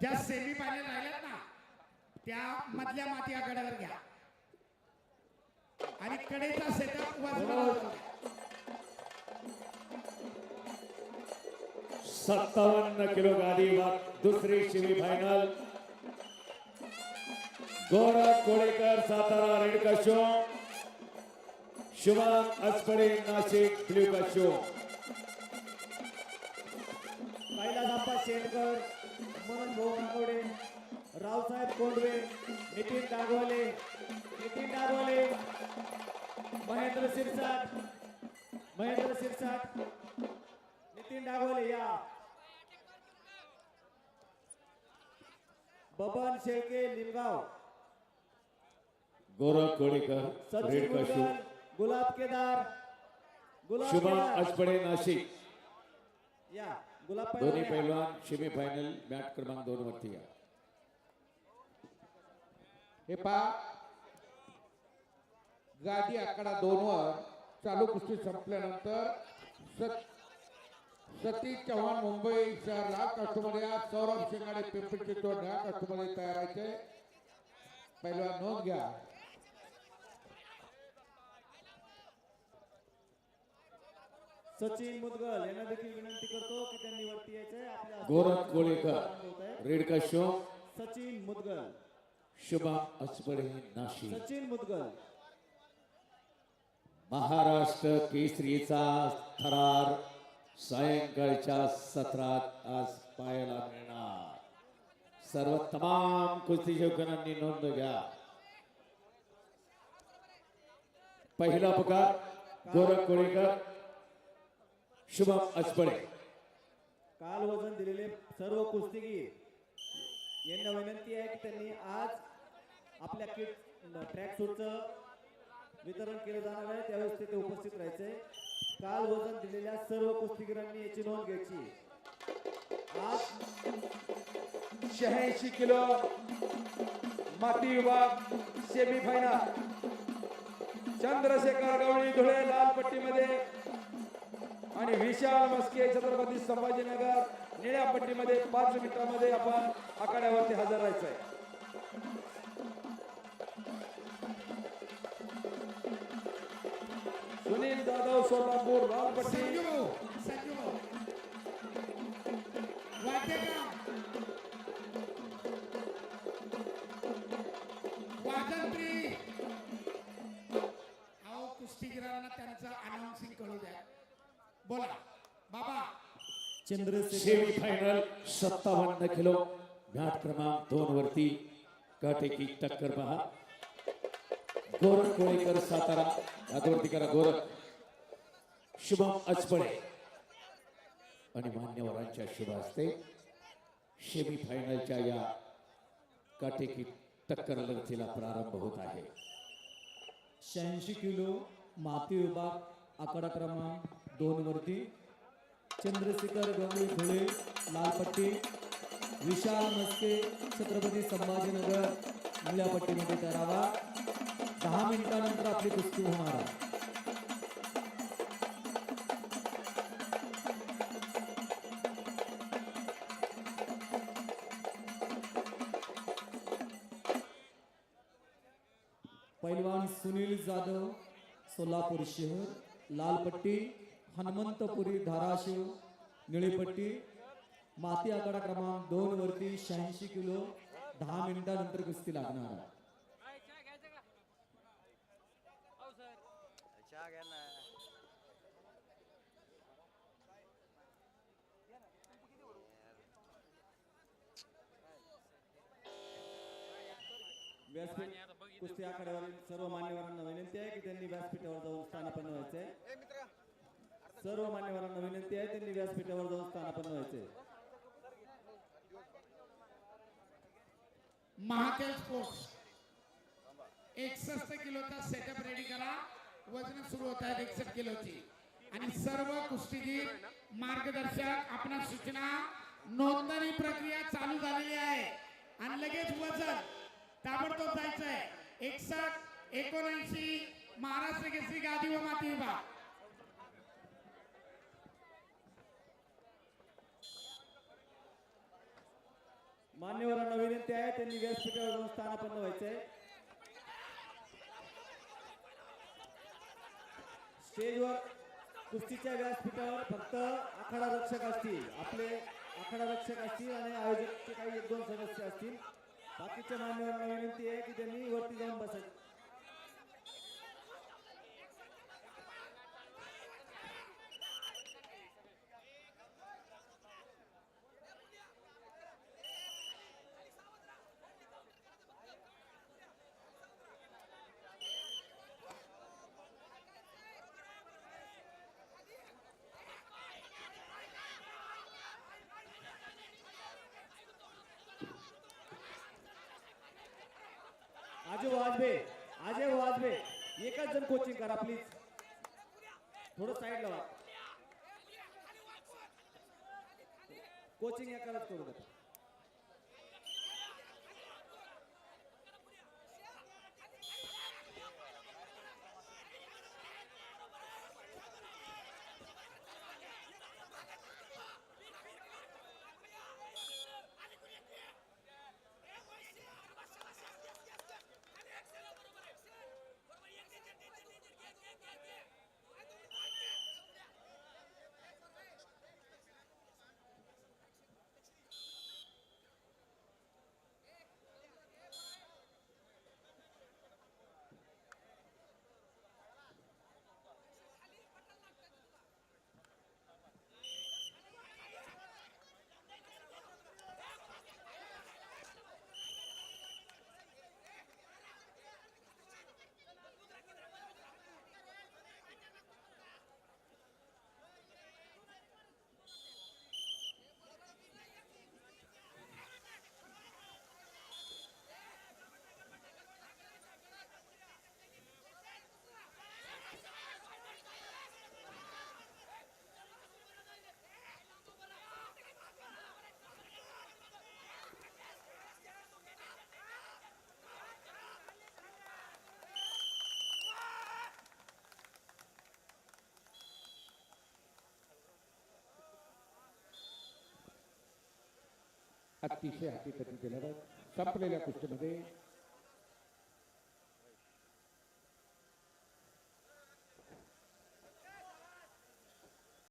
ज्या semi final राहिल्यात ना त्या मधल्या माती या घ्या. आणि कडेचा सेटअप सत्तावन्न किलो गाडी दुसरी semi final Gorakh Kolekar Satara red कशो. शुभम अस्परे नाशिक ब्ल्यू कशो. पहिला धापा शेंडकर मनोज भाऊ नागवडे रावसाहेब कोंडवे नितीन दागवले नितीन दागवले महेंद्र शिरसाट महेंद्र शिरसाट नितीन दागवले या. बबन शेळके लिमगाव गोरख कोळेकर सचिन रेड कशो गुलाब केदार गुलाब शुभम केदार. नाशिक. या. गुलाब दोन्ही पैलवान शिमी फायनल मॅट क्रमांक दोन वरती या. हे पा गादी आकडा दोन वर चालू कुस्ती संपल्यानंतर सत सतीश चव्हाण मुंबई शहर लाल काष्टमध्ये सौरभ शिंगाडे पिंपरी चिंचवड निळ्या काष्टमध्ये तयार व्हायचे. पहिला नोंद घ्या. सचिन मुदगल यांना देखील विनंती करतो की त्यांनी वरती यायचंय आपल्या गोरख कोळेकर रेड कशो सचिन मुदगल. शुभम अस्पडे नाशिक सचिन मुदगल. महाराष्ट्र केसरीचा थरार सायंकाळच्या सत्रात आज पाहायला मिळणार. सर्व तमाम कुस्ती शौकनांनी नोंद घ्या. पहिला पुकार गोरख कोळेकर शुभम अचपडे काल वजन दिलेले सर्व कुस्तीगीर. यांना विनंती आहे की त्यांनी आज आपल्या किट ट्रॅक सूटचं वितरण केलं जाणार आहे. त्यावेळेस तिथे उपस्थित राहायचे काल वजन दिलेल्या सर्व कुस्तीगीरांनी याची नोंद घ्यायची. आज शहाऐंशी किलो माती विभाग सेमी फायनल चंद्रशेखर गवळी धुळे लाल पट्टीमध्ये आणि विशाल मस्के छत्रपती संभाजीनगर निळ्या पट्टीमध्ये पाच मिनिटांमध्ये आपण आखाड्यावरती हजर राहायचं आहे सुनील जाधव सोलापूर लाल पट्टी कुस्तीगिरांना त्यांचं अनाउन्सिंग कळू द्या. बोला. बाबा. चंद्रशेखर सेमी फायनल सत्तावन्न किलो. मॅट क्रमांक दोन वरती. काटेकी टक्कर पहा. गोरख कोळेकर सातारा. करा गोरख. शुभम अचपडे. आणि मान्यवरांच्या शुभ हस्ते सेमी फायनलच्या या काटेकी टक्कर लढतीला प्रारंभ होत आहे. शहाऐंशी किलो माती विभाग आकडा क्रमांक दोन वरती. चंद्रशेखर गवळी धुळे लालपट्टी. विशाल मस्के छत्रपती संभाजीनगर निळ्या पट्टीमध्ये करावा दहा मिनिटानंतर आपली कुस्ती होणार आहे. पैलवान सुनील जाधव सोलापूर शहर लालपट्टी. हनुमंतपुरी धाराशिव निळीपट्टी माती आकडा क्रमांक दोन वरती शहाऐंशी किलो दहा मिनिटानंतर कुस्ती लागणार आहे. व्यासपीठ कुस्ती आखाड्यावरील सर्व मान्यवरांना विनंती आहे की त्यांनी व्यासपीठावर जाऊन स्थानापन्न व्हायचे सर्व मान्यवरांना विनंती आहे त्यांनी व्यासपीठावर जाऊन स्थानापन्न व्हायचे महाकाल स्पोर्ट्स एकसष्ट किलोचा सेटअप रेडी करा. वजन सुरू होत आहेत एकसष्ट किलोची. आणि सर्व कुस्तीगीर मार्गदर्शक आपणा सूचना नोंदणी प्रक्रिया चालू झालेली आहे. आणि लगेच वजन ताबडतोब जायचं आहे एकसष्ट एकोणऐंशी महाराष्ट्र केसरी गादी व माती विभाग. मान्यवरांना विनंती आहे त्यांनी व्यासपीठावर जाऊन स्थानापन्न व्हायचंय. स्टेजवर कुस्तीच्या व्यासपीठावर फक्त आखाडा रक्षक असतील आपले आखाडा रक्षक असतील आणि आयोजकचे काही एक दोन सदस्य असतील. बाकीच्या मान्यवरांना विनंती आहे की त्यांनी वरती जाऊन बसायचं. अजय वाजबे अजय वाजबे एकच जण कोचिंग करा प्लीज थोडं साईडला कोचिंग एकालाच करू द्या अतिशय हाती केलेलं संपलेल्या कुस्तीमध्ये